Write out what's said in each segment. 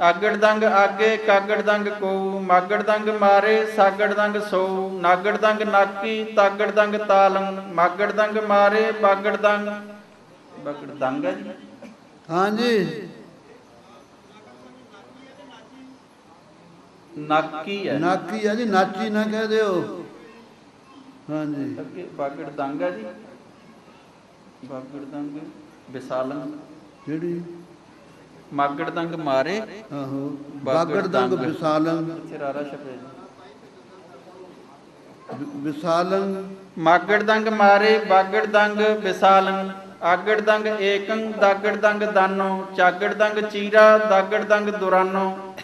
ਆਗੜ ਦੰਗ ਆਗੇ ਕਾਗੜ ਦੰਗ ਕੋ ਮਾਗੜ ਦੰਗ ਮਾਰੇ ਸਾਗੜ ਦੰਗ ਸੋ ਨਾਗੜ ਦੰਗ ਨਾਕੀ ਤਾਗੜ ਦੰਗ ਤਾਲੰ ਮਾਗੜ ਦੰਗ ਮਾਰੇ ਬਾਗੜ ਦੰਗ। ਬਾਗੜ ਦੰਗ ਹੈ ਜੀ? ਹਾਂਜੀ। ਨਾਕੀ ਹੈ। ਨਾਕੀ ਆ ਜੀ ਨਾਚੀ ਨਾ ਕਹਿ ਦਿਓ। ਹਾਂਜੀ। ਅੱਗੇ ਬਾਗੜ ਦੰਗ ਹੈ ਜੀ? ਬਾਗੜ ਦੰਗ ਵਿਸਾਲੰ। ਜਿਹੜੀ ਮਾਗੜ ਦੰਗ ਮਾਰੇ। ਆਹੋ ਬਾਗੜ ਦੰਗ। ਵਿਸਾਲੰ। ਇੱਥੇ ਰਾਰਾ ਵਿਸਾਲੰ। ਮਾਗੜ ਦੰਗ ਮਾਰੇ ਬਾਗੜ ਦੰਗ ਵਿਸਾਲੰ। ਆਗੜ ਦੰਗ ਏਕੰ ਦਾਗੜ ਦੰਗ ਦਾਨੋ। ਚਾਗੜ ਦੰਗ ਚੀਰਾ ਦਾਗੜ ਦੰਗ ਦੁਰਾਨੋ।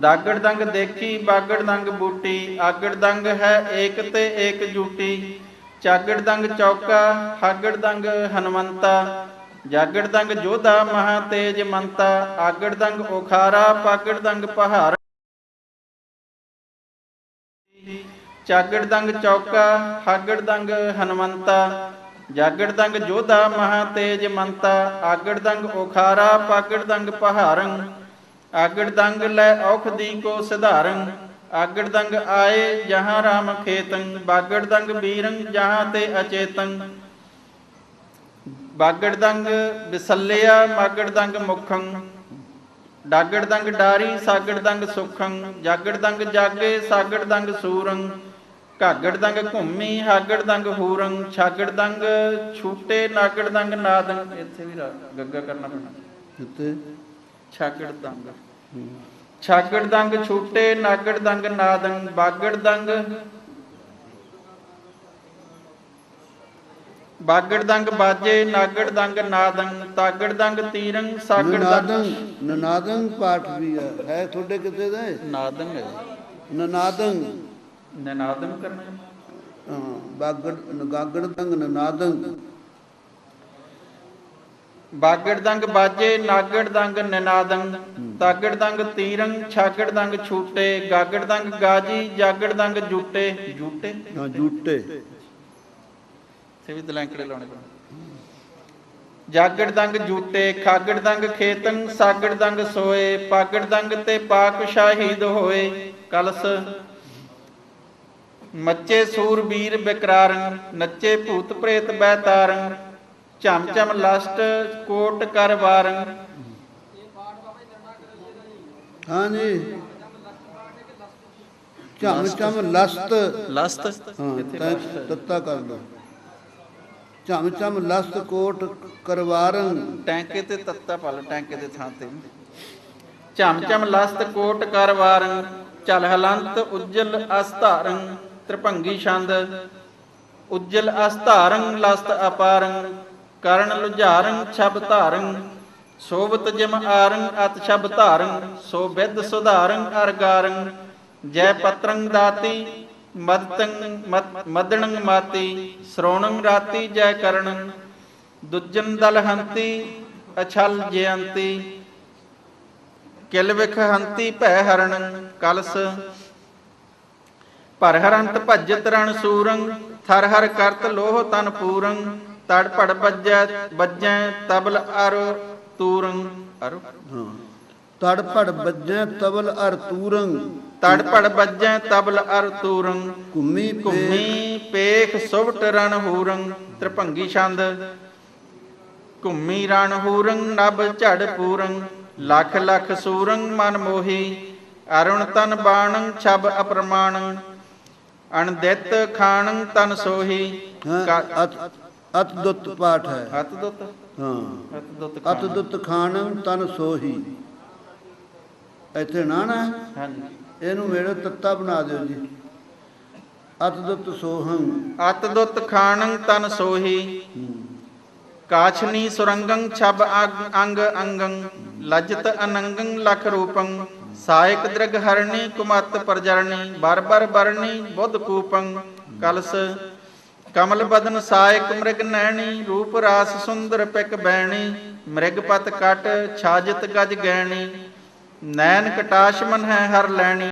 ਦਾਗੜ ਦੰਗ ਦੇਖੀ ਬਾਗੜ ਦੰਗ ਬੂਟੀ। ਆਗੜ ਦੰਗ ਹੈ ਏਕ ਤੇ ਏਕ ਜੂਟੀ। ਚਾਗੜ ਦੰਗ ਚੌਕਾ ਹਾਗੜ ਦੰਗ ਹਨਵੰਤਾ ਜਾਗੜ ਦੰਗ ਜੋਧਾ ਮਹਾ ਤੇਜ ਮੰਤਾ, ਆਗੜ ਦੰਗ ਓਖਾਰਾ, ਪਾਗੜ ਦੰਗ ਪਹਾੜ। ਚਾਗੜ ਦੰਗ ਚੌਕਾ, ਹਾਗੜ ਦੰਗ ਹਨਵੰਤਾ ਜਾਗੜ ਦੰਗ ਜੋਧਾ ਮਹਾ ਤੇਜ ਮੰਤਾ, ਆਗੜ ਦੰਗ ਓਖਾਰਾ, ਪਾਗੜ ਦੰਗ ਪਹਾਰੰ ਆਗੜ ਦੰਗ ਲੈ ਔਖਦੀ ਕੋ ਸਿਧਾਰੰ ਆਗੜ ਦੰਗ ਆਏ ਜਹਾਂ ਰਾਮ ਖੇਤੰ, ਬਾਗੜ ਦੰਗ ਬੀਰੰ ਜਹਾਂ ਤੇ ਅਚੇਤੰ। ਬਾਗੜ ਦੰਗ ਵਿਸੱਲਿਆ ਮਾਗੜ ਦੰਗ ਮੁਖੰ ਡਾਗੜ ਦੰਗ ਡਾਰੀ ਸਾਗੜ ਦੰਗ ਸੁਖੰ ਜਾਗੜ ਦੰਗ ਜਾਗੇ ਸਾਗੜ ਦੰਗ ਸੂਰੰ ਘਾਗੜ ਦੰਗ ਘੁੰਮੀ ਹਾਗੜ ਦੰਗ ਹੂਰੰ ਛਾਗੜ ਦੰਗ ਛੂਟੇ ਨਾਗੜ ਦੰਗ ਨਾਦੰ। ਇੱਥੇ ਵੀ ਗੱਗਾ ਕਰਨਾ ਪੈਣਾ। ਕਿਤੇ ਛਾਗੜ ਦੰਗ। ਛਾਗੜ ਦੰਗ ਛੂਟੇ ਨਾਗੜ ਦੰਗ ਨਾਦੰ ਬਾਗੜ ਬਾਗੜ ਦੰਗ ਬਾਜੇ ਨਾਗੜ ਦੰਗ ਨਾਦੰ ਤਾਗੜ ਦੰਗ ਤੀਰੰ ਸਾਗੜ ਨਨਾਦੰ ਦੰਗ ਨਨਾਦੰ ਪਾਠ ਵੀ ਹੈ ਹੈ ਤੁਹਾਡੇ ਕਿਤੇ ਦਾ ਇਹ? ਨਾਦੰ ਹੈ ਜੀ। ਨਨਾਦੰ ਨਿਨਾਦਮ ਕਰਨਾ ਹੈ। ਬਾਗੜ ਗਾਗੜ ਦੰਗ ਨਨਾਦੰ ਬਾਗੜ ਦੰਗ ਬਾਜੇ ਨਾਗੜ ਦੰਗ ਨਿਨਾਦੰ ਤਾਗੜ ਦੰਗ ਤੀਰੰ ਛਾਗੜ ਦੰਗ ਛੂਟੇ ਗਾਗੜ ਦੰਗ ਗਾਜੀ ਜਾਗੜ ਦੰਗ ਜੂਟੇ ਜੂਟੇ ਹਾਂ ਜੂਟੇ ਤੇ ਵੀ ਦਲੈਂਕੜੇ ਲਾਉਣੇ ਪੈਣ। ਜਾਗੜ ਦੰਗ ਜੂਟੇ ਖਾਗੜ ਦੰਗ ਖੇਤੰ ਸਾਗੜ ਦੰਗ ਸੋਏ ਪਾਗੜ ਦੰਗ ਤੇ ਪਾਕ ਸ਼ਾਹੀਦ ਹੋਏ ਕਲਸ। ਮੱਚੇ ਸੂਰਬੀਰ ਬਿਕਰਾਰੰ ਨੱਚੇ ਭੂਤ ਪ੍ਰੇਤ ਬੈਤਾਰੰ ਝਮ ਝਮ ਲਸਟ ਕੋਟ ਕਰ ਵਾਰੰ। ਹਾਂਜੀ ਝਮ ਝਮ ਲਸਤ ਲਸਤ ਹਾਂ ਤੱਤਾ ਕਰ ਦੋ। ਝਮ ਝਮ ਲਸਤ ਕੋਟ ਕਰਵਾਰੰ ਟੈਂਕੇ ਤੇ ਤੱਤਾ ਪਾ ਲਓ ਟੈਂਕੇ ਦੇ ਥਾਂ ਤੇ। ਝਮ ਝਮ ਲਸਤ ਕੋਟ ਕਰ ਵਾਰੰ ਚਲ ਹਲੰਤ ਉਜਲ ਅਸਧਾਰੰ ਤ੍ਰਿਭੰਗੀ ਛੰਦ। ਉਜਲ ਅਸਧਾਰੰ ਲਸਤ ਅਪਾਰੰ ਕਰਨ ਲੁਝਾਰੰ ਛਬ ਧਾਰੰ ਸੋਵਤ ਜਿਮ ਆਰੰ ਅਤ ਛਬ ਧਾਰੰ ਸੋ ਵਿਦ ਸੁਧਾਰੰ ਅਰਗਾਰੰ ਜੈ ਪਤਰੰ ਦਾਤੀ ਮਦਤੰ ਮਦਣੰ ਮਾਤੀ, ਸ਼੍ਰੋਣੰ ਰਾਤੀ ਜੈ ਕਰਣੰ ਦੁਜਨ ਦਲ ਹੰਤੀ, ਅਛਲ ਜਯੰਤੀ। ਕਿਲ ਵਿਖ ਹੰਤੀ ਭੈ ਹਰਣੰ, ਕਲਸ। ਪਰ ਹਰੰਤ ਭਜਤ ਰਣ ਸੂਰੰ, ਥਰ ਹਰ ਕਰਤ ਲੋਹ ਤਨ ਪੂਰੰ। ਤੜ ਭੜ ਵੱਜੈ ਵੱਜੈ ਤਬਲ ਅਰ ਤੂਰੰ। ਅਰ ਹਾਂ ਤੜ ਪੜ ਬੱਜੈ ਤਬਲ ਅਰ ਤੂਰੰ। ਤੜ ਪੜ ਵੱਜੈ ਤਬਲ ਅਰ ਤੂਰੰ। ਘੁੰਮੀ ਘੁੰਮੀ ਪੇਖ ਸੁਵਟ ਰਣ ਹੂਰੰ ਤ੍ਰਿਭੰਗੀ ਛੰਦ। ਘੁੰਮੀ ਰਣ ਹੂਰੰ ਨਭ ਝੜ ਪੂਰੰ। ਲਖ ਲਖ ਸੂਰੰ ਮਨ ਮੋਹੀ। ਅਰੁਣ ਤਨ ਬਾਣੰ ਛਬ ਅਪਰਮਾਣੰ। ਅਣਦਿਤ ਖਾਣੰ ਤਨ ਸੋਹੀ। ਹਾਂ ਕਾ- ਅਤ ਅਤ ਦੁੱਤ ਪਾਠ ਹੈ। ਹੱਥ ਦੁੱਤ? ਹਾਂ। ਹੱਥ ਦੁੱਤ ਅਤ ਖਾਣਾ। ਦੁੱਤ ਖਾਣੰ ਤਨ ਸੋਹੀ। ਇੱਥੇ ਨਾ ਨਾ। ਹਾਂਜੀ। ਇਹਨੂੰ ਮੇਰੇ ਤੱਤਾ ਬਣਾ ਦਿਓ ਜੀ। ਅਤ ਦੁੱਤ ਸੋਹੰ। ਅਤ ਦੁੱਤ ਖਾਣੰ ਤਨ ਸੋਹੀ। ਕਾਛਨੀ ਸੁਰੰਗੰ ਛਬ ਅਗ- ਅੰਗ ਅੰਗੰ। ਲਜਤ ਅਨੰਗੰ ਲਖ ਰੂਪੰ। ਸਾਇਕ ਦ੍ਰਿਗ ਹਰਣੀ ਕੁਮਤ ਪਰਜਰਣੀ। ਬਰਬਰ ਬਰਣੀ ਬੁੱਧ ਕੂਪੰ। ਕਲਸ ਕਮਲ ਬਦਨ ਸਾਇਕ ਮ੍ਰਿਗ ਨੈਣੀ। ਰੂਪ ਰਾਸ ਸੁੰਦਰ ਪਿਕ ਬੈਣੀ। ਮ੍ਰਿਗਪਤ ਕਟ ਛਾਜਤ ਗਜ ਗੈਣੀ ਨੈਣ ਕਟਾਸ਼ਮਨ ਹੈ ਹਰ ਲੈਣੀ।